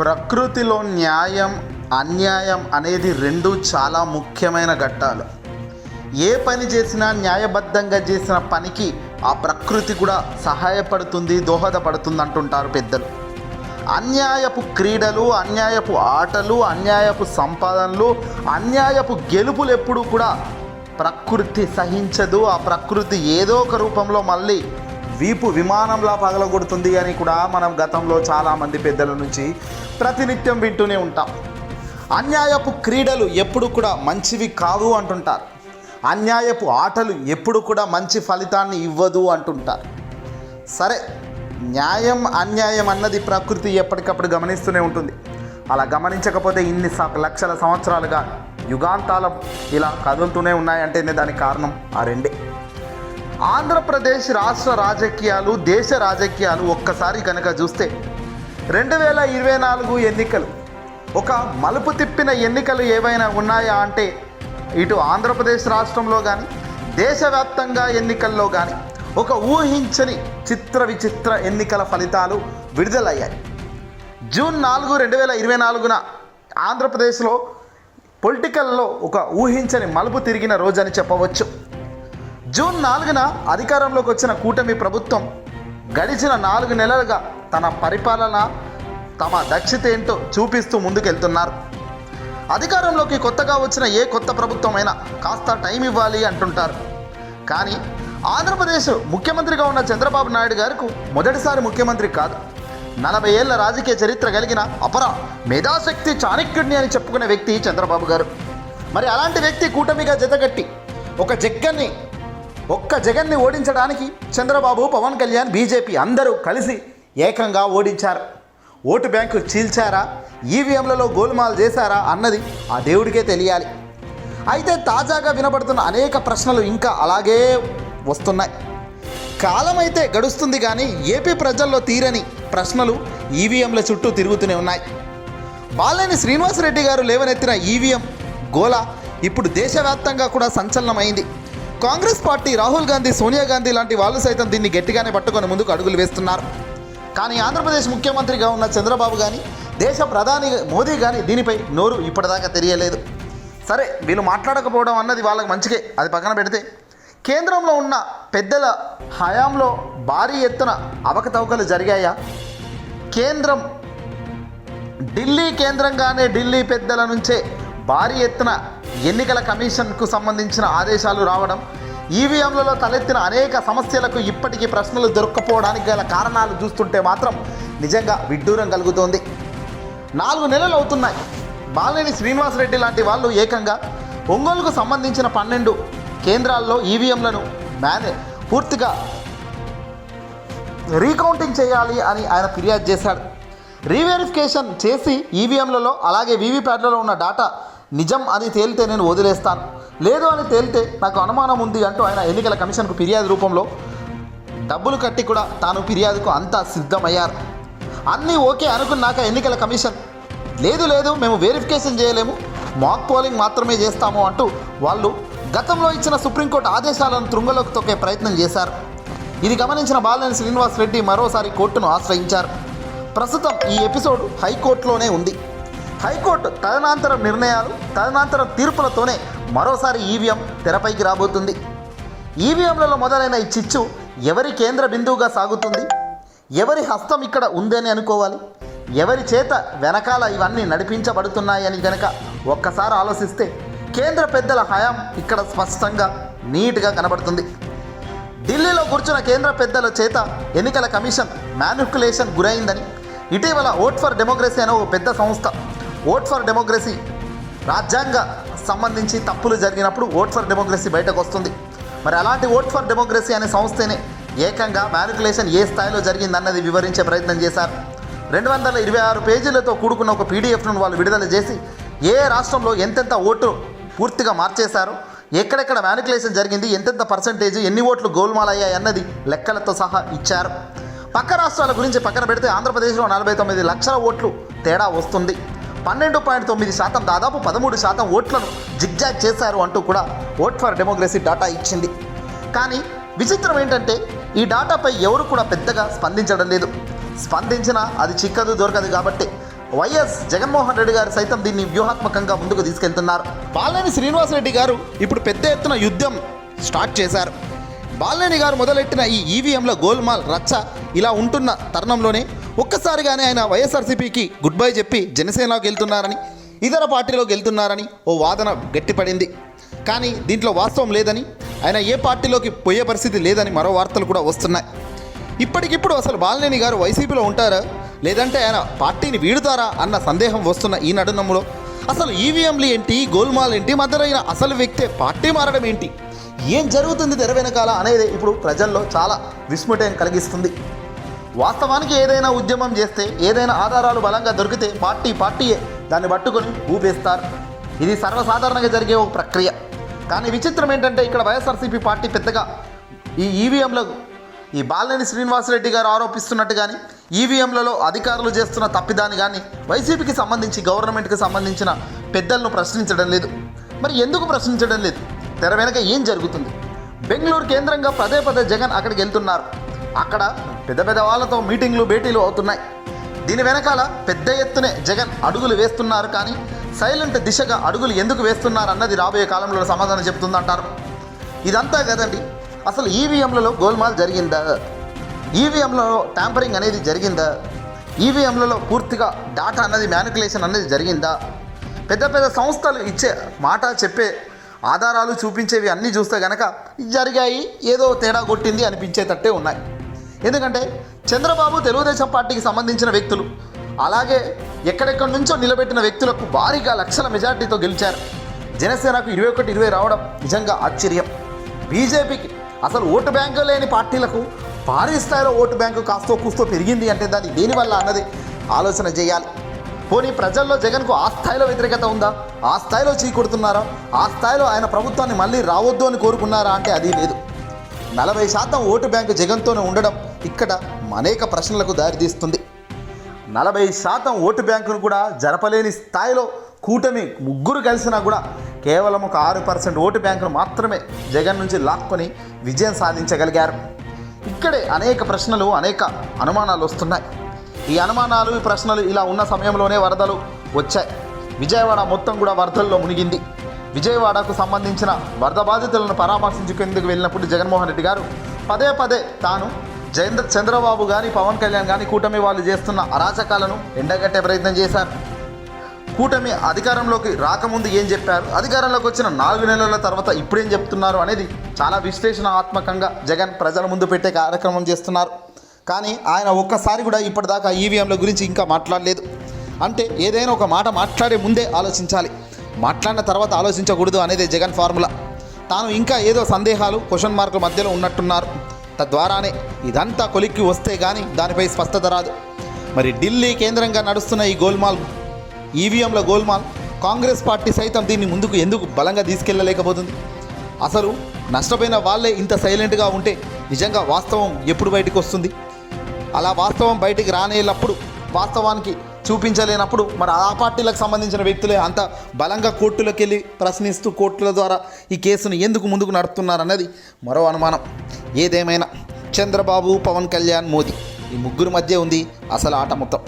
ప్రకృతిలో న్యాయం అన్యాయం అనేది రెండు చాలా ముఖ్యమైన ఘట్టాలు. ఏ పని చేసినా న్యాయబద్ధంగా చేసిన పనికి ఆ ప్రకృతి కూడా సహాయపడుతుంది దోహదపడుతుంది అంటుంటారు పెద్దలు. అన్యాయపు క్రీడలు అన్యాయపు ఆటలు అన్యాయపు సంపాదనలు అన్యాయపు గెలుపులు ఎప్పుడూ కూడా ప్రకృతి సహించదు. ఆ ప్రకృతి ఏదో ఒక రూపంలో మళ్ళీ వీపు విమానంలా పగలగొడుతుంది అని కూడా మనం గతంలో చాలామంది పెద్దల నుంచి ప్రతినిత్యం వింటూనే ఉంటాం. అన్యాయపు క్రీడలు ఎప్పుడు కూడా మంచివి కావు అంటుంటారు. అన్యాయపు ఆటలు ఎప్పుడు కూడా మంచి ఫలితాన్ని ఇవ్వదు అంటుంటారు. సరే న్యాయం అన్యాయం అన్నది ప్రకృతి ఎప్పటికప్పుడు గమనిస్తూనే ఉంటుంది. అలా గమనించకపోతే ఇన్ని లక్షల సంవత్సరాలుగా యుగాంతాలం ఇలా కదులుతూనే ఉన్నాయంటేనే దానికి కారణం ఆ రెండే. ఆంధ్రప్రదేశ్ రాష్ట్ర రాజకీయాలు దేశ రాజకీయాలు ఒక్కసారి కనుక చూస్తే రెండు వేల ఇరవై నాలుగు ఎన్నికలు. ఒక మలుపు తిప్పిన ఎన్నికలు ఏవైనా ఉన్నాయా అంటే ఇటు ఆంధ్రప్రదేశ్ రాష్ట్రంలో కానీ దేశవ్యాప్తంగా ఎన్నికల్లో కానీ ఒక ఊహించని చిత్ర విచిత్ర ఎన్నికల ఫలితాలు విడుదలయ్యాయి. జూన్ నాలుగు రెండు వేల ఇరవై నాలుగున ఆంధ్రప్రదేశ్లో పొలిటికల్లో ఒక ఊహించని మలుపు తిరిగిన రోజని చెప్పవచ్చు. జూన్ నాలుగున అధికారంలోకి వచ్చిన కూటమి ప్రభుత్వం గడిచిన నాలుగు నెలలుగా తన పరిపాలన తమ దక్షత ఏంటో చూపిస్తూ ముందుకెళ్తున్నారు. అధికారంలోకి కొత్తగా వచ్చిన ఏ కొత్త ప్రభుత్వమైనా కాస్త టైం ఇవ్వాలి అంటుంటారు. కానీ ఆంధ్రప్రదేశ్ ముఖ్యమంత్రిగా ఉన్న చంద్రబాబు నాయుడు గారికి మొదటిసారి ముఖ్యమంత్రి కాదు. నలభై ఏళ్ళ రాజకీయ చరిత్ర కలిగిన అపర మేధాశక్తి చాణక్యుడిని అని చెప్పుకునే వ్యక్తి చంద్రబాబు గారు. మరి అలాంటి వ్యక్తి కూటమిగా జతగట్టి ఒక జగ్గన్ని ఒక్క జగన్ని ఓడించడానికి చంద్రబాబు పవన్ కళ్యాణ్ బీజేపీ అందరూ కలిసి ఏకంగా ఓడించారు. ఓటు బ్యాంకు చీల్చారా? ఈవీఎంలలో గోల్మాల్ చేశారా అన్నది ఆ దేవుడికే తెలియాలి. అయితే తాజాగా వినబడుతున్న అనేక ప్రశ్నలు ఇంకా అలాగే వస్తున్నాయి. కాలం అయితే గడుస్తుంది కానీ ఏపీ ప్రజల్లో తీరని ప్రశ్నలు ఈవీఎంల చుట్టూ తిరుగుతూనే ఉన్నాయి. బాలేని శ్రీనివాసరెడ్డి గారు లేవనెత్తిన ఈవీఎం గోల ఇప్పుడు దేశవ్యాప్తంగా కూడా సంచలనమైంది. కాంగ్రెస్ పార్టీ రాహుల్ గాంధీ సోనియా గాంధీ లాంటి వాళ్ళు సైతం దీన్ని గట్టిగానే పట్టుకొని ముందుకు అడుగులు వేస్తున్నారు. కానీ ఆంధ్రప్రదేశ్ ముఖ్యమంత్రిగా ఉన్న చంద్రబాబు కానీ దేశ ప్రధాని మోదీ కానీ దీనిపై నోరు ఇప్పటిదాకా తెలియలేదు సరే వీళ్ళు మాట్లాడకపోవడం అన్నది వాళ్ళకి మంచికే అది పక్కన పెడితే. కేంద్రంలో ఉన్న పెద్దల హయాంలో భారీ ఎత్తున అవకతవకలు జరిగాయా? కేంద్రం ఢిల్లీ కేంద్రంగానే ఢిల్లీ పెద్దల నుంచే భారీ ఎత్తున ఎన్నికల కమిషన్కు సంబంధించిన ఆదేశాలు రావడం ఈవీఎంలలో తలెత్తిన అనేక సమస్యలకు ఇప్పటికీ ప్రశ్నలు దొరక్కపోవడానికి గల కారణాలు చూస్తుంటే మాత్రం నిజంగా విడ్డూరం కలుగుతోంది. నాలుగు నెలలు అవుతున్నాయి. బాలినేని శ్రీనివాసరెడ్డి లాంటి వాళ్ళు ఏకంగా ఒంగోలుకు సంబంధించిన పన్నెండు కేంద్రాల్లో ఈవీఎంలను మేనే పూర్తిగా రీకౌంటింగ్ చేయాలి అని ఆయన ఫిర్యాదు చేశాడు. రీవెరిఫికేషన్ చేసి ఈవీఎంలలో అలాగే వీవీప్యాట్లలో ఉన్న డాటా నిజం అని తేలితే నేను వదిలేస్తాను. లేదు అని తేలితే నాకు అనుమానం ఉంది అంటూ ఆయన ఎన్నికల కమిషన్కు ఫిర్యాదు రూపంలో డబ్బులు కట్టి కూడా తాను ఫిర్యాదుకు అంతా సిద్ధమయ్యారు. అన్నీ ఓకే అనుకున్నాక ఎన్నికల కమిషన్ లేదు లేదు మేము వెరిఫికేషన్ చేయలేము మాక్ పోలింగ్ మాత్రమే చేస్తాము అంటూ వాళ్ళు గతంలో ఇచ్చిన సుప్రీంకోర్టు ఆదేశాలను తృంగలోకి తొక్కే ప్రయత్నం చేశారు. ఇది గమనించిన బాలనేని శ్రీనివాస్ రెడ్డి మరోసారి కోర్టును ఆశ్రయించారు. ప్రస్తుతం ఈ ఎపిసోడ్ హైకోర్టులోనే ఉంది. హైకోర్టు తదనంతర నిర్ణయాలు తదనంతర తీర్పులతోనే మరోసారి ఈవీఎం తెరపైకి రాబోతుంది. ఈవీఎంలలో మొదలైన ఈ చిచ్చు ఎవరి కేంద్ర బిందువుగా సాగుతుంది? ఎవరి హస్తం ఇక్కడ ఉందని అనుకోవాలి? ఎవరి చేత వెనకాల ఇవన్నీ నడిపించబడుతున్నాయని గనక ఒక్కసారి ఆలోచిస్తే కేంద్ర పెద్దల హయాం ఇక్కడ స్పష్టంగా నీట్గా కనబడుతుంది. ఢిల్లీలో కూర్చున్న కేంద్ర పెద్దల చేత ఎన్నికల కమిషన్ మ్యానిపులేషన్ గురైందని ఇటీవల ఓట్ ఫర్ డెమోక్రసీ అనే ఓ పెద్ద సంస్థ ఓట్ ఫర్ డెమోక్రసీ. రాజ్యాంగ సంబంధించి తప్పులు జరిగినప్పుడు ఓట్ ఫర్ డెమోక్రసీ బయటకు వస్తుంది. మరి అలాంటి ఓట్ ఫర్ డెమోక్రసీ అనే సంస్థనే ఏకంగా మ్యానిపులేషన్ ఏ స్థాయిలో జరిగిందన్నది వివరించే ప్రయత్నం చేశారు. రెండు వందల ఇరవై ఆరు పేజీలతో కూడుకున్న ఒక పీడిఎఫ్ను వాళ్ళు విడుదల చేసి ఏ రాష్ట్రంలో ఎంతెంత ఓటు పూర్తిగా మార్చేశారు ఎక్కడెక్కడ మ్యానికులేషన్ జరిగింది ఎంతెంత పర్సంటేజ్ ఎన్ని ఓట్లు గోల్మాల్ అయ్యాయి అన్నది లెక్కలతో సహా ఇచ్చారు. పక్క రాష్ట్రాల గురించి పక్కన పెడితే ఆంధ్రప్రదేశ్లో నలభై తొమ్మిది లక్షల ఓట్లు తేడా వస్తుంది. పన్నెండు పాయింట్ తొమ్మిది శాతం దాదాపు పదమూడు శాతం ఓట్లను జిగ్జాగ్ చేశారు అంటూ కూడా ఓట్ ఫర్ డెమోక్రసీ డాటా ఇచ్చింది. కానీ విచిత్రం ఏంటంటే ఈ డాటాపై ఎవరు కూడా పెద్దగా స్పందించడం లేదు. స్పందించినా అది చిక్కదు దొరకదు కాబట్టి వైఎస్ జగన్మోహన్ రెడ్డి గారు సైతం దీన్ని వ్యూహాత్మకంగా ముందుకు తీసుకెళ్తున్నారు. బాలినేని శ్రీనివాసరెడ్డి గారు ఇప్పుడు పెద్ద ఎత్తున యుద్ధం స్టార్ట్ చేశారు. బాలనేని గారు మొదలెట్టిన ఈ ఈవీఎంల గోల్మాల్ రచ్చ ఇలా ఉంటున్న తరుణంలోనే ఒక్కసారిగానే ఆయన వైఎస్ఆర్సీపీకి గుడ్ బై చెప్పి జనసేనలోకి వెళ్తున్నారని ఇతర పార్టీలోకి వెళ్తున్నారని ఓ వాదన గట్టిపడింది. కానీ దీంట్లో వాస్తవం లేదని ఆయన ఏ పార్టీలోకి పోయే పరిస్థితి లేదని మరో వార్తలు కూడా వస్తున్నాయి. ఇప్పటికిప్పుడు అసలు బాలినేని గారు వైసీపీలో ఉంటారా? లేదంటే ఆయన పార్టీని వీడుతారా అన్న సందేహం వస్తున్న ఈ నడునములో అసలు ఈవీఎంలు ఏంటి గోల్మాల్ ఏంటి మధ్యలో అసలు వ్యక్తే పార్టీ మారడం ఏంటి? ఏం జరుగుతుంది తెర వెనకాల అనేది ఇప్పుడు ప్రజల్లో చాలా విస్మృతం కలిగిస్తుంది. వాస్తవానికి ఏదైనా ఉద్యమం చేస్తే ఏదైనా ఆధారాలు బలంగా దొరికితే పార్టీ పార్టీయే. దాన్ని పట్టుకొని ఊపేస్తారు. ఇది సర్వసాధారణంగా జరిగే ఒక ప్రక్రియ. కానీ విచిత్రం ఏంటంటే ఇక్కడ వైఎస్ఆర్సీపీ పార్టీ పెద్దగా ఈ ఈవీఎంలకు ఈ బాలినేని శ్రీనివాసరెడ్డి గారు ఆరోపిస్తున్నట్టు కానీ ఈవీఎంలలో అధికారులు చేస్తున్న తప్పిదాన్ని కానీ వైసీపీకి సంబంధించి గవర్నమెంట్కి సంబంధించిన పెద్దలను ప్రశ్నించడం లేదు. మరి ఎందుకు ప్రశ్నించడం లేదు? తెర వెనక ఏం జరుగుతుంది? బెంగళూరు కేంద్రంగా పదే పదే జగన్ అక్కడికి వెళ్తున్నారు. అక్కడ పెద్ద పెద్ద వాళ్ళతో మీటింగ్లు భేటీలు అవుతున్నాయి. దీని వెనకాల పెద్ద ఎత్తునే జగన్ అడుగులు వేస్తున్నారు కానీ సైలెంట్ దిశగా అడుగులు ఎందుకు వేస్తున్నారు అన్నది రాబోయే కాలంలో సమాధానం చెప్తుందంటారు ఇదంతా కదండి అసలు ఈవీఎంలలో గోల్మాల్ జరిగిందా? ఈవీఎంలలో ట్యాంపరింగ్ అనేది జరిగిందా? ఈవీఎంలలో పూర్తిగా డాటా అన్నది మ్యానికులేషన్ అనేది జరిగిందా? పెద్ద పెద్ద సంస్థలు ఇచ్చే మాట చెప్పే ఆధారాలు చూపించేవి అన్నీ చూస్తే కనుక జరిగాయి ఏదో తేడా కొట్టింది అనిపించేటట్టే ఉన్నాయి. ఎందుకంటే చంద్రబాబు తెలుగుదేశం పార్టీకి సంబంధించిన వ్యక్తులు. అలాగే ఎక్కడెక్కడి నుంచో నిలబెట్టిన వ్యక్తులకు భారీగా లక్షల మెజార్టీతో గెలిచారు. జనసేనకు ఇరవై ఒకటి ఇరవై రావడం నిజంగా ఆశ్చర్యం. బీజేపీకి అసలు ఓటు బ్యాంకు లేని పార్టీలకు భారీ స్థాయిలో ఓటు బ్యాంకు కాస్తో కూస్తో పెరిగింది అంటే దాన్ని దేనివల్ల అన్నది ఆలోచన చేయాలి. పోనీ ప్రజల్లో జగన్కు ఆ స్థాయిలో వ్యతిరేకత ఉందా? ఆ స్థాయిలో చీకొడుతున్నారా ఆ స్థాయిలో ఆయన ప్రభుత్వాన్ని మళ్ళీ రావద్దు అని కోరుకున్నారా అంటే అది లేదు. నలభై శాతం ఓటు బ్యాంకు జగన్తోనే ఉండడం ఇక్కడ అనేక ప్రశ్నలకు దారితీస్తుంది నలభై శాతం ఓటు బ్యాంకును కూడా జరపలేని స్థాయిలో కూటమి ముగ్గురు కలిసినా కూడా కేవలం ఒక ఆరు పర్సెంట్ ఓటు బ్యాంకును మాత్రమే జగన్ నుంచి లాక్కొని విజయం సాధించగలిగారు. ఇక్కడే అనేక ప్రశ్నలు అనేక అనుమానాలు వస్తున్నాయి. ఈ అనుమానాలు ఈ ప్రశ్నలు ఇలా ఉన్న సమయంలోనే వరదలు వచ్చాయి. విజయవాడ మొత్తం కూడా వరదల్లో మునిగింది. విజయవాడకు సంబంధించిన వరద బాధితులను పరామర్శించుకేందుకు వెళ్ళినప్పుడు జగన్మోహన్ రెడ్డి గారు పదే పదే తాను జయంత చంద్రబాబు కానీ పవన్ కళ్యాణ్ కానీ కూటమి వాళ్ళు చేస్తున్న అరాచకాలను ఎండగట్టే ప్రయత్నం చేశారు. కూటమి అధికారంలోకి రాకముందు ఏం చెప్పారు? అధికారంలోకి వచ్చిన నాలుగు నెలల తర్వాత ఇప్పుడేం చెప్తున్నారు అనేది చాలా విశ్లేషణాత్మకంగా జగన్ ప్రజల ముందు పెట్టే కార్యక్రమం చేస్తున్నారు. కానీ ఆయన ఒక్కసారి కూడా ఇప్పటిదాకా ఈవీఎంల గురించి ఇంకా మాట్లాడలేదు. అంటే ఏదైనా ఒక మాట మాట్లాడే ముందే ఆలోచించాలి. మాట్లాడిన తర్వాత ఆలోచించకూడదు అనేది జగన్ ఫార్ములా. తాను ఇంకా ఏదో సందేహాలు క్వశ్చన్ మార్కుల మధ్యలో ఉన్నట్టున్నారు. తద్వారానే ఇదంతా కొలిక్కి వస్తే కానీ దానిపై స్పష్టత రాదు. మరి ఢిల్లీ కేంద్రంగా నడుస్తున్న ఈ గోల్మాల్ ఈవీఎంల గోల్మాల్ కాంగ్రెస్ పార్టీ సైతం దీన్ని ముందుకు ఎందుకు బలంగా తీసుకెళ్ళలేకపోతుంది అసలు నష్టపోయిన వాళ్ళే ఇంత సైలెంట్గా ఉంటే నిజంగా వాస్తవం ఎప్పుడు బయటకు వస్తుంది అలా వాస్తవం బయటికి రానేటప్పుడు వాస్తవానికి చూపించలేనప్పుడు మరి ఆ పార్టీలకు సంబంధించిన వ్యక్తులే అంత బలంగా కోర్టులకు వెళ్ళి ప్రశ్నిస్తూ కోర్టుల ద్వారా ఈ కేసును ఎందుకు ముందుకు నడుపుతున్నారన్నది మరో అనుమానం. ఏదేమైనా చంద్రబాబు పవన్ కళ్యాణ్ మోదీ ఈ ముగ్గురు మధ్య ఉంది అసలు ఆట మొత్తం.